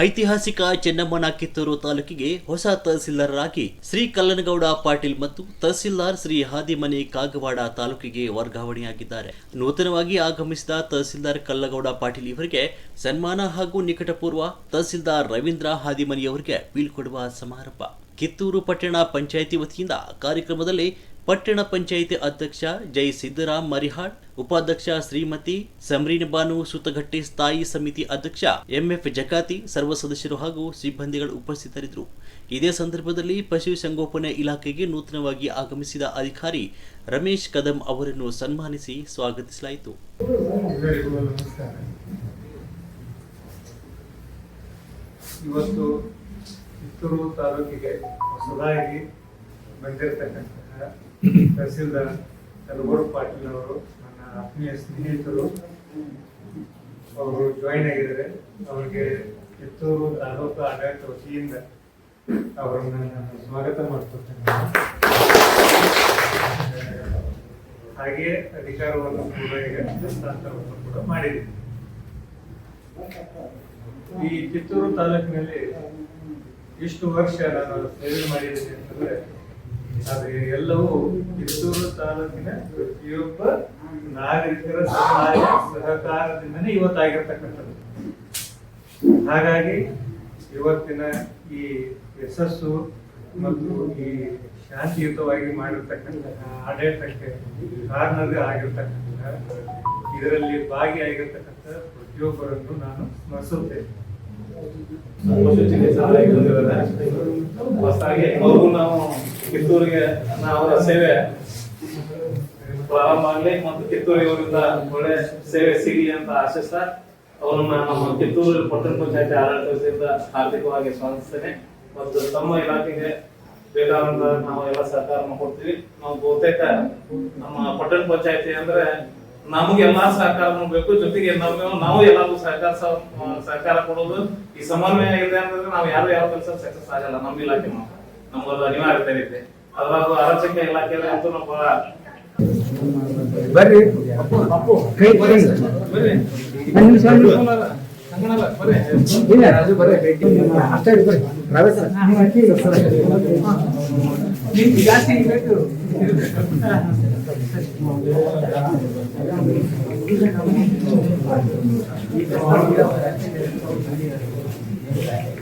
ಐತಿಹಾಸಿಕ ಚೆನ್ನಮ್ಮನ ಕಿತ್ತೂರು ತಾಲೂಕಿಗೆ ಹೊಸ ತಹಸೀಲ್ದಾರ್ ಆಗಿ ಶ್ರೀ ಕಲ್ಲನಗೌಡ ಪಾಟೀಲ್ ಮತ್ತು ತಹಸೀಲ್ದಾರ್ ಶ್ರೀ ಹಾದಿಮನಿ ಕಾಗವಾಡ ತಾಲೂಕಿಗೆ ವರ್ಗಾವಣೆಯಾಗಿದ್ದಾರೆ. ನೂತನವಾಗಿ ಆಗಮಿಸಿದ ತಹಸೀಲ್ದಾರ್ ಕಲ್ಲಗೌಡ ಪಾಟೀಲ್ ಇವರಿಗೆ ಸನ್ಮಾನ ಹಾಗೂ ನಿಕಟಪೂರ್ವ ತಹಸೀಲ್ದಾರ್ ರವೀಂದ್ರ ಹಾದಿಮನಿ ಅವರಿಗೆ ಬೀಳ್ಕೊಡುವ ಸಮಾರಂಭ. ಕಿತ್ತೂರು ಪಟ್ಟಣ ಪಂಚಾಯಿತಿ ವತಿಯಿಂದ ಕಾರ್ಯಕ್ರಮದಲ್ಲಿ ಪಟ್ಟಣ ಪಂಚಾಯಿತಿ ಅಧ್ಯಕ್ಷ ಜೈ ಸಿದ್ದರಾಮ್ ಮರಿಹಾಳ್, ಉಪಾಧ್ಯಕ್ಷ ಶ್ರೀಮತಿ ಸಮರೀನ್ ಬಾನು ಸುತಗಟ್ಟಿ ಸ್ಥಾಯಿ ಸಮಿತಿ ಅಧ್ಯಕ್ಷ ಎಂಎಫ್ ಜಕಾತಿ, ಸರ್ವ ಸದಸ್ಯರು ಹಾಗೂ ಸಿಬ್ಬಂದಿಗಳು ಉಪಸ್ಥಿತರಿದ್ದರು. ಇದೇ ಸಂದರ್ಭದಲ್ಲಿ ಪಶುಸಂಗೋಪನೆ ಇಲಾಖೆಗೆ ನೂತನವಾಗಿ ಆಗಮಿಸಿದ ಅಧಿಕಾರಿ ರಮೇಶ್ ಕದಂ ಅವರನ್ನು ಸನ್ಮಾನಿಸಿ ಸ್ವಾಗತಿಸಲಾಯಿತು. ಇವತ್ತು ತಾಲೂಕಿಗೆ ಹೊಸದಾಗಿ ಬಂದಿರತಕ್ಕಂತಹ ತಹಸೀಲ್ದಾರ್ ಕಲಬುರ್ಗ ಪಾಟೀಲ್ ಅವರು, ನನ್ನ ಆತ್ಮೀಯ ಸ್ನೇಹಿತರು, ಅವರು ಜಾಯಿನ್ ಆಗಿದ್ದಾರೆ. ಅವರಿಗೆ ಕಿತ್ತೂರು ತಾಲೂಕು ಆಡಳಿತ ವತಿಯಿಂದ ಅವರನ್ನು ನಾನು ಸ್ವಾಗತ ಮಾಡ್ಕೊಳ್ತೇನೆ ಹಾಗೆ ಅಧಿಕಾರವನ್ನು ಕೂಡ ಈಗ ಹಸ್ತಾಂತರವನ್ನು ಕೂಡ ಮಾಡಿದೆ ಈ ಕಿತ್ತೂರು ತಾಲೂಕಿನಲ್ಲಿ ಇಷ್ಟು ವರ್ಷ ನಾನು ಸೇವೆ ಮಾಡಿದ್ದೇನೆ ಅಂತಂದ್ರೆ ಅದು ಎಲ್ಲವೂ ಕಿತ್ತೂರು ತಾಲೂಕಿನ ಪ್ರತಿಯೊಬ್ಬ ನಾಗರಿಕರ ಸಹಾಯ ಸಹಕಾರದಿಂದನೇ ಇವತ್ತಾಗಿರ್ತಕ್ಕಂಥದ್ದು. ಹಾಗಾಗಿ ಇವತ್ತಿನ ಈ ಯಶಸ್ಸು ಮತ್ತು ಈ ಶಾಂತಿಯುತವಾಗಿ ಮಾಡಿರ್ತಕ್ಕಂತಹ ಆಡಳಿತಕ್ಕೆ ಕಾರಣವೇ ಆಗಿರ್ತಕ್ಕಂತಹ ಇದರಲ್ಲಿ ಭಾಗಿಯಾಗಿರ್ತಕ್ಕಂಥ ಪ್ರತಿಯೊಬ್ಬರನ್ನು ನಾನು ಸ್ಮರಿಸುತ್ತೇನೆ. ಹೊಸದಾಗಿ ಅವ್ರಿಗೂ ನಾವು ಕಿತ್ತೂರಿಗೆ ಅವರ ಸೇವೆ ಪ್ರಾರಂಭ ಆಗಲಿ ಮತ್ತು ಕಿತ್ತೂರಿಗೆ ಅವರಿಂದ ಒಳ್ಳೆ ಸೇವೆ ಸಿಗಲಿ ಅಂತ ಆಶಿಸ್ತಾ ಅವರನ್ನ ನಮ್ಮ ಕಿತ್ತೂರು ಪಟ್ಟಣ ಪಂಚಾಯತಿ ಆಡಳಿತದಿಂದ ಆರ್ಥಿಕವಾಗಿ ಸ್ವಾಗತಿಸ್ತೇನೆ. ಮತ್ತು ತಮ್ಮ ಇಲಾಖೆಗೆ ಬೇಕಾದಂತ ನಾವು ಎಲ್ಲ ಸಹಕಾರನ ಕೊಡ್ತೀವಿ. ನಾವು ಬಹುತೇಕ ನಮ್ಮ ಪಟ್ಟಣ ಪಂಚಾಯತಿ ಅಂದ್ರೆ ನಮಗೆ ಎಲ್ಲಾ ಸಹಕಾರ ಬೇಕು. ಜೊತೆಗೆ ನಾವು ನಾವು ಎಲ್ಲರಿಗೂ ಸಹಕಾರ ಸಹಕಾರ ಕೊಡೋದು ಈ ಸಮನ್ವಯ ಇದೆ ಅಂತಂದ್ರೆ ನಾವು ಯಾರು ಯಾವ ಕೆಲಸ ಸಕ್ಸಸ್ ಆಗಲ್ಲ ನಮ್ಮ ಇಲಾಖೆ ಮಾತ್ರ. ನಮ್ಗೊಂದು ಅನಿವಾರ್ಯತೆ ಇದೆ ಅದರದ್ದು ಆರೋಗ್ಯ ಇಲಾಖೆ ಅಂತೂ ನಮ್ಮ ಬರ್ರಿ. ಕೈ ಬರ್ರಿ. ಇಲ್ಲ. ರಾಜು ಬರ್ರಿ. ಅಷ್ಟೇ ಬರ್ರಿ. ಸರ್. ಜಾಸ್ತಿ ಬೇಕು ಸರ್. ಸರ್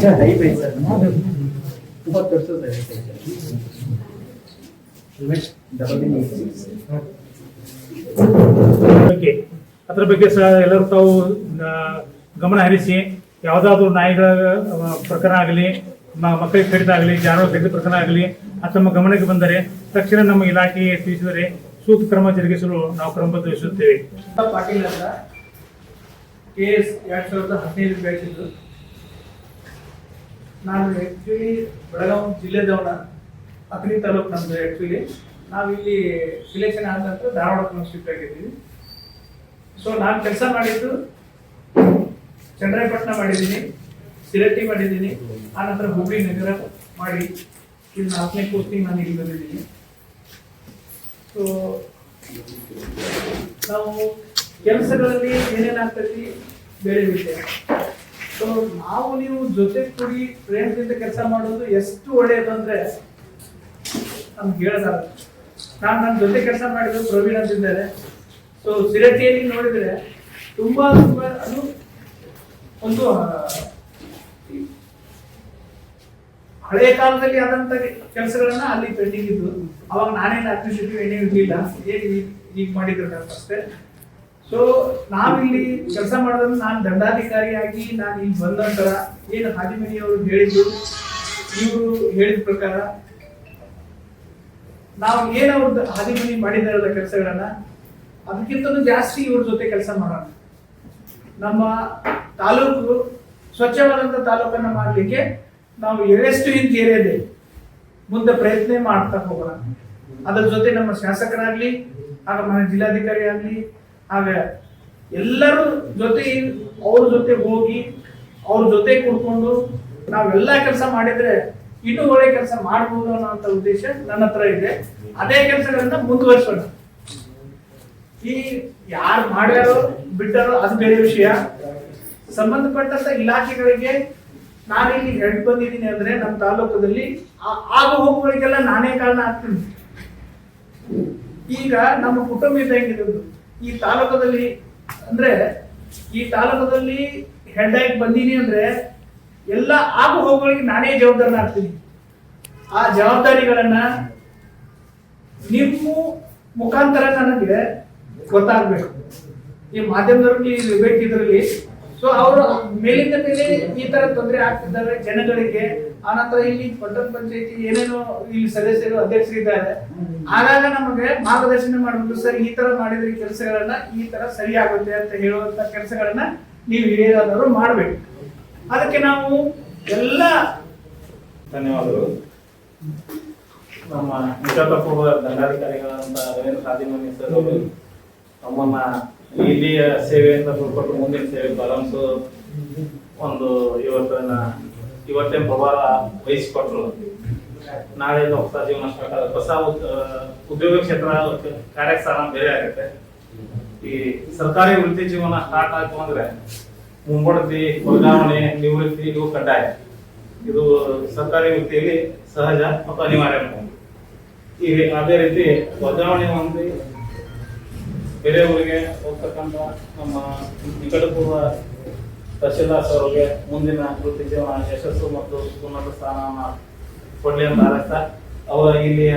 ಸರ್ ದಯವಿಟ್ಟು ಸರ್ ಇಪ್ಪತ್ತು ವರ್ಷದ ಬಗ್ಗೆ ಅದ್ರ ಬಗ್ಗೆ ಸಹ ಎಲ್ಲರೂ ತಾವು ಗಮನ ಹರಿಸಿ ಯಾವುದಾದ್ರೂ ನಾಯಿಗಳ ಪ್ರಕರಣ ಆಗಲಿ ಮಕ್ಕಳಿಗೆ ಕಡಿತ ಆಗಲಿ ಜಾನುವಾರು ಕಡಿತ ಪ್ರಕರಣ ಆಗಲಿ ಅದು ನಮ್ಮ ಗಮನಕ್ಕೆ ಬಂದರೆ ತಕ್ಷಣ ನಮ್ಮ ಇಲಾಖೆಗೆ ತಿಳಿಸಿದರೆ ಸೂಕ್ತ ಕ್ರಮ ಜರುಗಿಸಲು ನಾವು ಕ್ರಮ ವಹಿಸುತ್ತೇವೆ ಪಾಟೀಲ್ ಅಂತ. ಕೆ ಎಸ್ ಎರಡ್ ಸಾವಿರದ ಹದಿನೈದು ಬೆಳೆಸಿದ್ದು. ನಾನು ಆ್ಯಕ್ಚುಲಿ ಬೆಳಗಾವಿ ಜಿಲ್ಲೆದವನ ಅಥಣಿ ತಾಲೂಕು ನಮ್ಮದು ಆ್ಯಕ್ಚುಲಿ ನಾವಿಲ್ಲಿ ಸಿಲೆಕ್ಷನ್ ಆದ ನಂತರ ಧಾರವಾಡ ಶಿಫ್ಟ್ ಆಗಿದ್ದೀವಿ ಸೊ ನಾನು ಕೆಲಸ ಮಾಡಿದ್ದು ಚಂದ್ರಾಯಪಟ್ಟಣ ಮಾಡಿದ್ದೀನಿ, ಸಿರಟ್ಟಿ ಮಾಡಿದ್ದೀನಿ ಆನಂತರ ಹುಬ್ಳಿ ನಗರ ಮಾಡಿ. ಇಲ್ಲಿ ನಾಲ್ಕನೇ ಪೋಸ್ಟಿಂಗ್ ನಾನು ಇಲ್ಲಿ ಬಂದಿದ್ದೀನಿ. ಸೊ ನಾವು ಕೆಲಸಗಳಲ್ಲಿ ಏನೇನಾಗ್ತೈತಿ ಬೇರೆ ವಿಷಯ. ಸೊ ನಾವು ನೀವು ಜೊತೆ ಕೂಡಿ ಪ್ರೇಮದಿಂದ ಕೆಲಸ ಮಾಡೋದು ಎಷ್ಟು ಒಳ್ಳೆಯದು ಅಂದ್ರೆ ನಮ್ಗೆ ಹೇಳೋದಾಗ ನಾನು ನನ್ನ ಜೊತೆ ಕೆಲಸ ಮಾಡಿದ್ದು ಪ್ರವೀಣ್ ಅಂತಿದ್ದಾರೆ ಸೊ ಸಿರಟಿಯಲ್ಲಿ ನೋಡಿದ್ರೆ ತುಂಬಾ ತುಂಬಾ ಅದು ಒಂದು ಹಳೆಯ ಕಾಲದಲ್ಲಿ ಆದಂತ ಕೆಲಸಗಳನ್ನ ಅಲ್ಲಿ ಪೆಂಡಿಂಗ್ ಇದ್ದು, ಅವಾಗ ನಾನೇನು ಅಡ್ಮಿನಿಸ್ಟ್ರೇಟಿವ್ ಏನೇ ಇರಲಿಲ್ಲ ಏನು ಈಗ- ಮಾಡಿದ್ರೆ ಮಾಡಿದ್ರು ಅಷ್ಟೇ ಸೊ ನಾವಿಲ್ಲಿ ಕೆಲಸ ಮಾಡೋದನ್ನ ನಾನು ದಂಡಾಧಿಕಾರಿಯಾಗಿ ನಾನು ಇಲ್ಲಿ ಬಂದ ನಂತರ ಏನು ಹಾದಿಮನಿಯವರು ಹೇಳಿದ್ದು, ಇವರು ಹೇಳಿದ ಪ್ರಕಾರ ನಾವು ಏನು ಅವ್ರದ್ದು ಹಾದಿಮನಿ ಮಾಡಿದಾರಲ್ಲ ಕೆಲಸಗಳನ್ನ, ಅದಕ್ಕಿಂತಲೂ ಜಾಸ್ತಿ ಇವ್ರ ಜೊತೆ ಕೆಲಸ ಮಾಡೋಣ. ನಮ್ಮ ತಾಲೂಕು ಸ್ವಚ್ಛವಾದಂಥ ತಾಲೂಕನ್ನ ಮಾಡಲಿಕ್ಕೆ ನಾವು ಎರೆಷ್ಟು ಇಂತೀರಿಯದೆ ಮುಂದೆ ಪ್ರಯತ್ನ ಮಾಡ್ತಾ ಹೋಗೋಣ. ಅದರ ಜೊತೆ ನಮ್ಮ ಶಾಸಕರಾಗ್ಲಿ ಹಾಗೂ ಮನೆ ಜಿಲ್ಲಾಧಿಕಾರಿ ಆಗ್ಲಿ ಆಗ ಎಲ್ಲರೂ ಜೊತೆ ಅವ್ರ ಜೊತೆ ಹೋಗಿ, ಅವ್ರ ಜೊತೆ ಕೂಡ್ಕೊಂಡು ನಾವೆಲ್ಲ ಕೆಲಸ ಮಾಡಿದ್ರೆ ಇನ್ನೂ ಒಳ್ಳೆ ಕೆಲಸ ಮಾಡ್ಬೋದು ಅನ್ನೋಂಥ ಉದ್ದೇಶ ನನ್ನ ಹತ್ರ ಇದೆ. ಅದೇ ಕೆಲಸಗಳನ್ನ ಮುಂದುವರಿಸೋಣ. ಈ ಯಾರು ಮಾಡ್ಯಾರೋ, ಬಿಟ್ಟಾರೋ, ಅದು ಬೇರೆ ವಿಷಯ. ಸಂಬಂಧಪಟ್ಟಂತ ಇಲಾಖೆಗಳಿಗೆ ನಾನಿಲ್ಲಿ ಹೆಡ್ ಬಂದಿದ್ದೀನಿ ಅಂದ್ರೆ ನಮ್ಮ ತಾಲೂಕದಲ್ಲಿ ಆಗು ಹೋಗುಗಳಿಗೆಲ್ಲ ನಾನೇ ಕಾರಣ ಆಗ್ತೀನಿ. ಈಗ ನಮ್ಮ ಕುಟುಂಬ ಹೆಂಗಿರೋದು ಈ ತಾಲೂಕದಲ್ಲಿ, ಅಂದ್ರೆ ಈ ತಾಲೂಕದಲ್ಲಿ ಹೆಡ್ ಆಗಿ ಬಂದೀನಿ ಅಂದ್ರೆ ಎಲ್ಲ ಆಗು ಹೋಗುಗಳಿಗೆ ನಾನೇ ಜವಾಬ್ದಾರನಾಗ್ತೀನಿ ಆ ಜವಾಬ್ದಾರಿಗಳನ್ನ ನಿಮ್ಮ ಮುಖಾಂತರ ನನಗೆ ಗೊತ್ತಾಗ್ಬೇಕು. ಈ ಮಾಧ್ಯಮದವ್ರಿಗೆ ಬೇಕಿದ್ರಲ್ಲಿ ಸೊ ಅವರು ಮೇಲಿಂದ ಮೇಲೆ ಈ ತರ ತೊಂದರೆ ಆಗ್ತಿದ್ದಾರೆ. ಜನಗಳಿಗೆ ಆನಂತರ ಇಲ್ಲಿ ಪಟ್ಟಣ ಪಂಚಾಯತಿ ಏನೇನೋ ಇಲ್ಲಿ ಸದಸ್ಯರು, ಅಧ್ಯಕ್ಷರಿದ್ದಾರೆ. ಆಗಾಗ ನಮಗೆ ಮಾರ್ಗದರ್ಶನ ಮಾಡಬೇಕು ಸರ್, ಈ ತರ ಮಾಡಿದ್ರೆ ಕೆಲಸಗಳನ್ನ ಈ ತರ ಸರಿ ಆಗುತ್ತೆ ಅಂತ ಹೇಳುವಂತ ಕೆಲಸಗಳನ್ನ ನೀವು ಹಿರಿಯರಾದವರು ಮಾಡಬೇಕು. ಅದಕ್ಕೆ ನಾವು ಎಲ್ಲ ಧನ್ಯವಾದಗಳು. ನಮ್ಮ ನಿಕಟಪೂರ್ವ ದಂಡಾಧಿಕಾರಿಗಳಾದಂತ ರವೀಂದ್ರ ಸಾಧಿಮನಿ ಸರ್ ಅವರು ಇಲ್ಲಿಯ ಸೇವೆಯಿಂದ ಸ್ವಲ್ಪ ಮುಂದಿನ ಸೇವೆ ಪ್ರಾರಂಭಿಸೋ ಒಂದು ಇವತ್ತಿನ ಇವತ್ತೇ ಪ್ರಭಾವ ವಹಿಸಿಕೊಟ್ರು. ನಾಳೆಯಿಂದ ಹೊಸ ಜೀವನ ಸ್ಟಾರ್ಟ್ ಆಗುತ್ತೆ. ಹೊಸ ಉದ್ಯೋಗ ಕ್ಷೇತ್ರ ಕಾರ್ಯಸ್ಥಾನ ಬೇರೆ ಆಗುತ್ತೆ. ಈ ಸರ್ಕಾರಿ ವೃತ್ತಿ ಜೀವನ ಸ್ಟಾರ್ಟ್ ಆಯ್ತು ಅಂದ್ರೆ ಮುಂಬಡ್ತಿ, ವರ್ಗಾವಣೆ, ನಿವೃತ್ತಿ ಇದು ಕಡ್ಡಾಯ. ಇದು ಸರ್ಕಾರಿ ವೃತ್ತಿಯಲ್ಲಿ ಸಹಜ ಮತ್ತು ಅನಿವಾರ್ಯ. ಈಗ ಅದೇ ರೀತಿ ವರ್ಗಾವಣೆ ಹೊಂದಿ ಬೇರೆ ಊರಿಗೆ ಹೋಗ್ತಕ್ಕಂಥ ನಮ್ಮ ನಿಕಟಪೂರ್ವ ತಹಶೀಲ್ದಾರ್ ಅವರಿಗೆ ಮುಂದಿನ ಕೃತಿ ಜೀವನ ಯಶಸ್ಸು ಮತ್ತು ಉನ್ನತ ಸ್ಥಾನವನ್ನು ಕೊಡ್ಲಿ ಅಂತ ಅವರ ಇಲ್ಲಿಯ